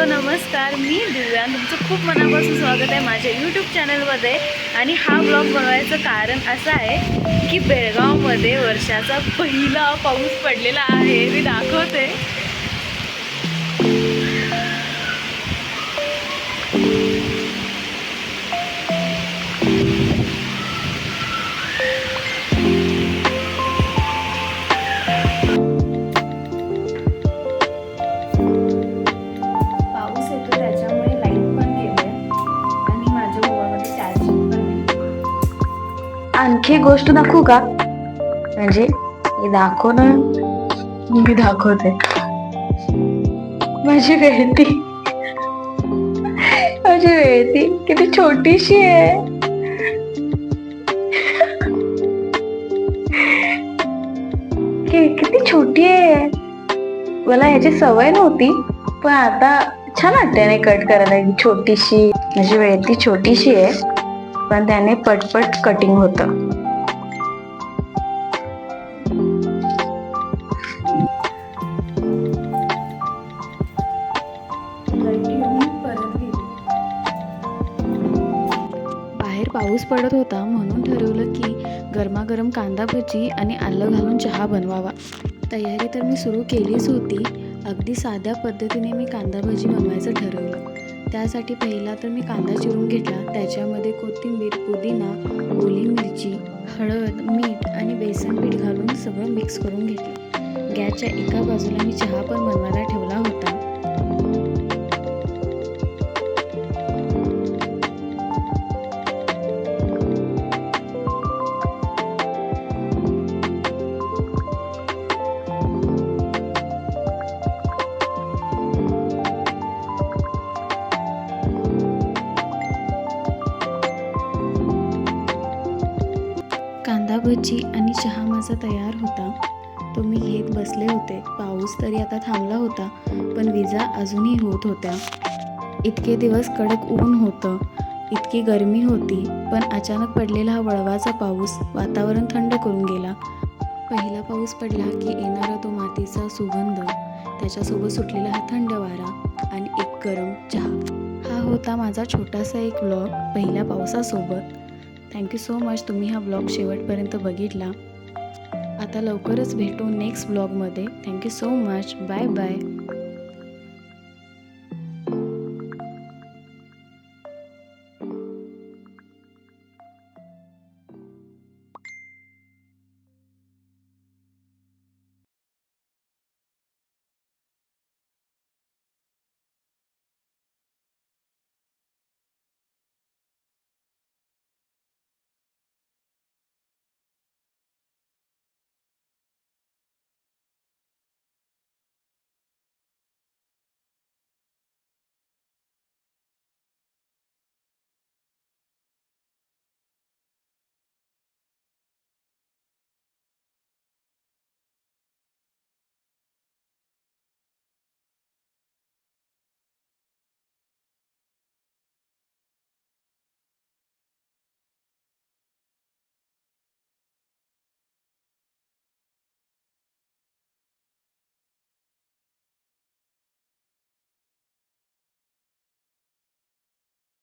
Hello नमस्कार. मी दिव्या. तुमचं खूप मनापासून स्वागत आहे माझ्या यूट्यूब चॅनलमध्ये आणि हा ब्लॉग बनवायचं कारण असं आहे की बेळगावमध्ये वर्षाचा पहिला पाऊस पडलेला आहे. मी दाखवते. आणखी एक गोष्ट दाखवू का? म्हणजे दाखव ना मी दाखवते. माझी वेळती माझी वेळती किती छोटीशी आहे. किती छोटी आहे. मला ह्याची सवय नव्हती पण आता छान वाटते नाही कट करायला. छोटीशी माझी वेळती छोटीशी आहे. पण त्याने पटपट कटिंग होतं. बाहेर पाऊस पडत होता म्हणून ठरवलं की गरमागरम कांदा भजी आणि आलं घालून चहा बनवावा. तयारी तर मी सुरू केलीच होती. अगदी साध्या पद्धतीने मी कांदा भजी बनवायचं ठरवलं. त्यासाठी पहिला तर मी कांदा चिरून घेतला. त्याच्यामध्ये कोथिंबीर पुदिना ओली मिरची हळद मीठ आणि बेसन पीठ घालून सगळं मिक्स करून घेतलं. गॅसच्या एका बाजूला मी चहा पण बनवायला ठेवला. भाजी आणि चहा माझा तयार होता. तो मी घेत बसले होते. पाऊस तरी आता थांबला होता पण विजा अजूनही होत होत्या. इतके दिवस कडक ऊन होतं. इतकी गरमी होती पण अचानक पडलेला हा वळवाचा पाऊस वातावरण थंड करून गेला. पहिला पाऊस पडला की येणारा तो मातीचा सुगंध त्याच्यासोबत सुटलेला हा थंड वारा आणि एक गरम चहा. हा होता माझा छोटासा एक व्लॉग पहिल्या पावसासोबत. थँक्यू सो मच तुम्ही हा ब्लॉग शेवटपर्यंत बघितला. आता लवकरच भेटू नेक्स्ट ब्लॉगमध्ये thank you so much bye bye